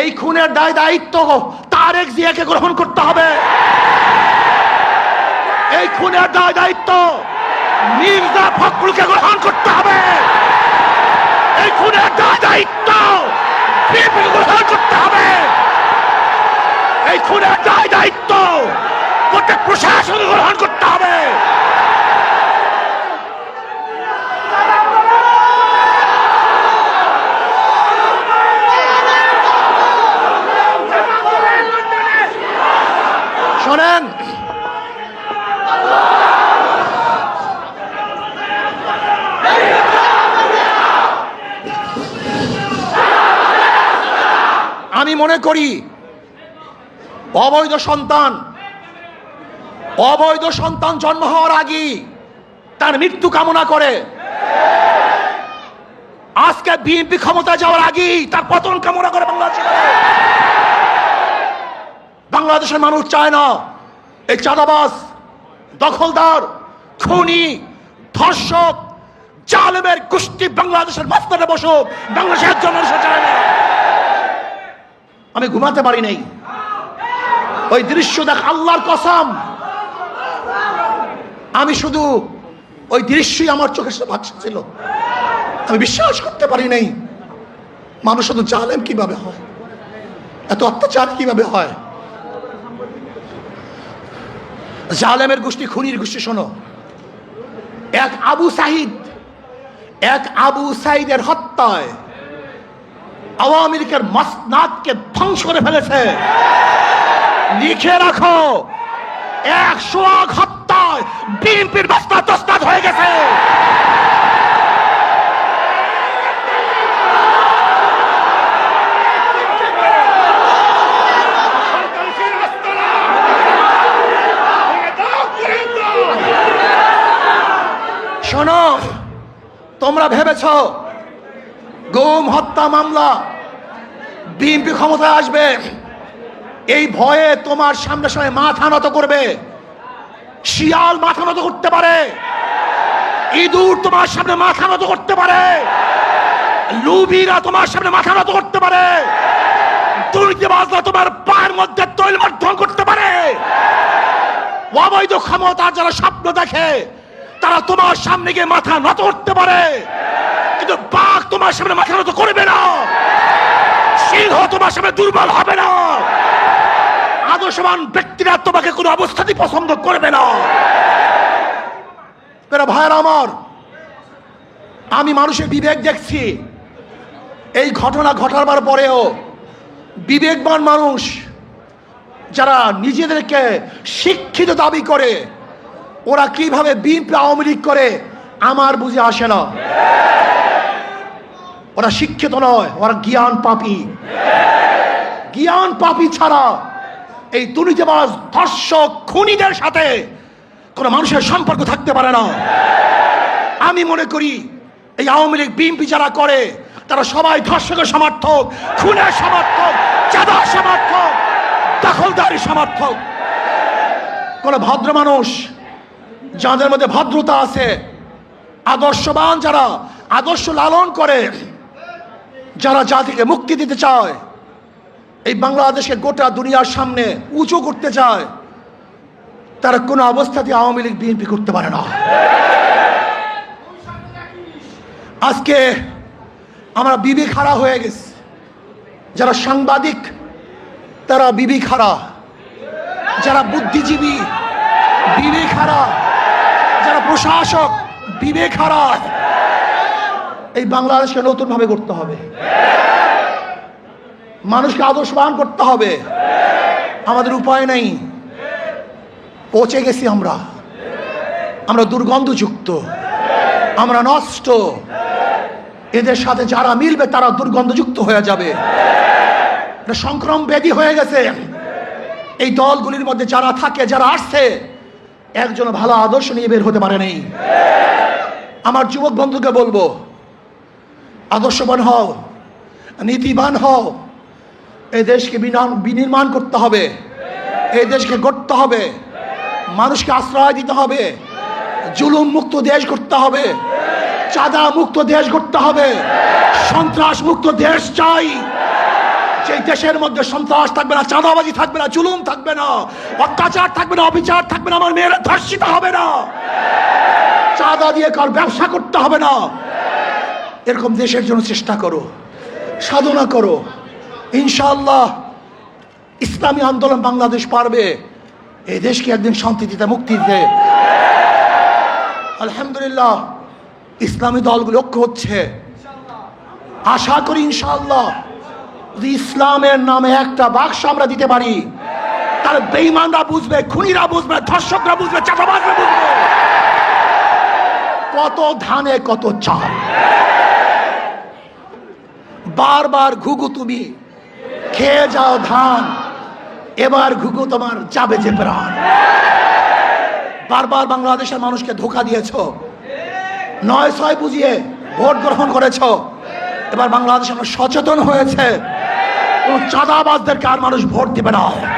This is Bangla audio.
এই খুনের দায় দায়িত্ব তারেক জিয়াকে গ্রহণ করতে হবে। এই খুনের দায় দায়িত্ব মির্জা ফখরুলকে গ্রহণ করতে হবে। এই খুনের দায় দায়িত্ব গ্রহণ করতে হবে। এই খুনের দায় দায়িত্ব প্রত্যেক প্রশাসন গ্রহণ করতে হবে। শোনেন আমি মনে করি অবৈধ সন্তান অবৈধ সন্তান জন্ম হওয়ার আগেই তার মৃত্যু কামনা করে। আজকে বিএনপি ক্ষমতা যাওয়ার আগেই তার পতন কামনা করে বাংলাদেশে। বাংলাদেশের মানুষ চায় না এই চাঁদাবাস দখলদার, খুনি, ধর্ষক, জালেমের গোষ্ঠী বাংলাদেশের মাঝখানে বসুক বাংলাদেশের মানুষ চায় না। আমি ঘুমাতে পারি নাই। ওই দৃশ্য দেখ, আল্লাহর কসম। আমি শুধু ওই দৃশ্যই আমার চোখের সামনে ভাসছিল। আমি বিশ্বাস করতে পারি নাই। মানুষ শুধু জালেম কীভাবে হয়? এত অত্যাচার কীভাবে হয়? জালেমের গোষ্ঠী, খুনির গোষ্ঠী, শোনো। এক আবু সাহিদ এক আবু সাইদের হত্যায় আওয়ামী লীগের মাসনাদকে ধ্বংস করে ফেলেছে। লিখে রাখো, একশো হত্যায় বিএনপির মাসনাদ, তসনাদ হয়ে গেছে। শোনো, তোমরা ভেবেছ গুম, হত্যা, মামলা, বিএনপি ক্ষমতায় আসবে। এই ভয়ে তোমার সামনে সামনে মাথা নত করবে। শিয়াল মাথা নত করতে পারে। ইঁদুর তোমার সামনে মাথা নত করতে পারে। লুবিরা তোমার সামনে মাথা নত করতে পারে। দুর্নীতিবাজরা তোমার পায়ের মধ্যে তৈল মাধ্যম করতে পারে। অবৈধ ক্ষমতার যারা স্বপ্ন দেখে তারা তোমার সামনে গিয়ে মাথা নত করতে পারে। কিন্তু বাঘ তোমার সামনে মাথা নত করবে না। সিংহ তোমার সামনে দুর্বল হবে না। আদর্শবান ব্যক্তিরা তোমাকে কোনো অবস্থাতেই পছন্দ করবে না। ভাইয়ের আমার, আমি মানুষের বিবেক দেখছি। এই ঘটনা ঘটাবার পরেও বিবেকবান মানুষ যারা নিজেদেরকে শিক্ষিত দাবি করে ওরা কীভাবে বিএনপি আওয়ামী লীগ করে, আমার বুঝে আসে না। ওরা শিক্ষিত নয়, ওরা জ্ঞান পাপি। জ্ঞান পাপি ছাড়া এই দুর্নীতিবাজ, ধর্ষক, খুনিদের সাথে কোনো মানুষের সম্পর্ক থাকতে পারে না। আমি মনে করি এই আওয়ামী লীগ, বিএনপি যারা করে, তারা সবাই ধর্ষকের সমর্থক, খুনের সমর্থক, চাঁদার সমর্থক দখলদারি সমর্থক। কোন ভদ্র মানুষ যাদের মধ্যে ভদ্রতা আছে, আদর্শবান যারা, আদর্শ লালন করে, যারা জাতিকে মুক্তি দিতে চায়, এই বাংলাদেশকে গোটা দুনিয়ার সামনে উঁচু করতে চায়, তারা কোনো অবস্থাতে আওয়ামী লীগ, বিএনপি করতে পারে না। আজকে আমরা বিবেক হারা হয়ে গেছি। যারা সাংবাদিক, তারা বিবেক হারা যারা বুদ্ধিজীবী বিবেক হারা যারা প্রশাসক, বিবেক হারা এই বাংলাদেশকে নতুনভাবে করতে হবে। মানুষকে আদর্শবান করতে হবে। আমাদের উপায় নেই। পচে গেছি আমরা। আমরা দুর্গন্ধযুক্ত। আমরা নষ্ট। এদের সাথে যারা মিলবে, তারা দুর্গন্ধযুক্ত হয়ে যাবে। সংক্রম ব্যাধি হয়ে গেছে। এই দলগুলির মধ্যে যারা থাকে, যারা আসছে একজন ভালো আদর্শ নিয়ে বের হতে পারে নেই। আমার যুবক বন্ধুকে বলব, আদর্শবান হও, নীতিবান হও। এই দেশকে বিনা- বিনির্মাণ করতে হবে। এই দেশকে গড়তে হবে। মানুষকে আশ্রয় দিতে হবে। জুলুম মুক্ত দেশ করতে হবে। চাঁদা মুক্ত দেশ করতে হবে। সন্ত্রাস মুক্ত দেশ চাই। সেই দেশের মধ্যে সন্ত্রাস থাকবে না, চাঁদাবাজি থাকবে না, জুলুম থাকবে না, অত্যাচার থাকবে না, অবিচার থাকবে না, আমার মেয়েরা ধর্ষিত হবে না। চাঁদা দিয়ে কার ব্যবসা করতে হবে না। এরকম দেশের জন্য চেষ্টা করো, সাধনা করো। ইনশাআল্লাহ ইসলামী আন্দোলন বাংলাদেশ পারবে, এই দেশকে একদিন শান্তি দিতে, মুক্তি দিতে। আলহামদুলিল্লাহ, ইসলামী দলগুলো ঐক্য হচ্ছে। আশা করি ইনশাআল্লাহ ইসলামের নামে একটা বাক্স আমরা দিতে পারি, তাহলে বেইমানরা বুঝবে, খুনিরা বুঝবে, ধর্ষকরা বুঝবে চাপাবাজরা বুঝবে। কত ধানে, কত চাল। বারবার ঘুঘু তুমি, খেয়ে যাও ধান, এবার ঘুঘু তোমার যাবে যে প্রাণ। বারবার বাংলাদেশের মানুষকে ধোকা দিয়েছ, নয় ছয় বুঝিয়ে ভোট গ্রহণ করেছ, এবার বাংলাদেশ আমরা সচেতন হয়েছে। চাঁদাবাজদেরকে আর মানুষ ভোট দিবে না।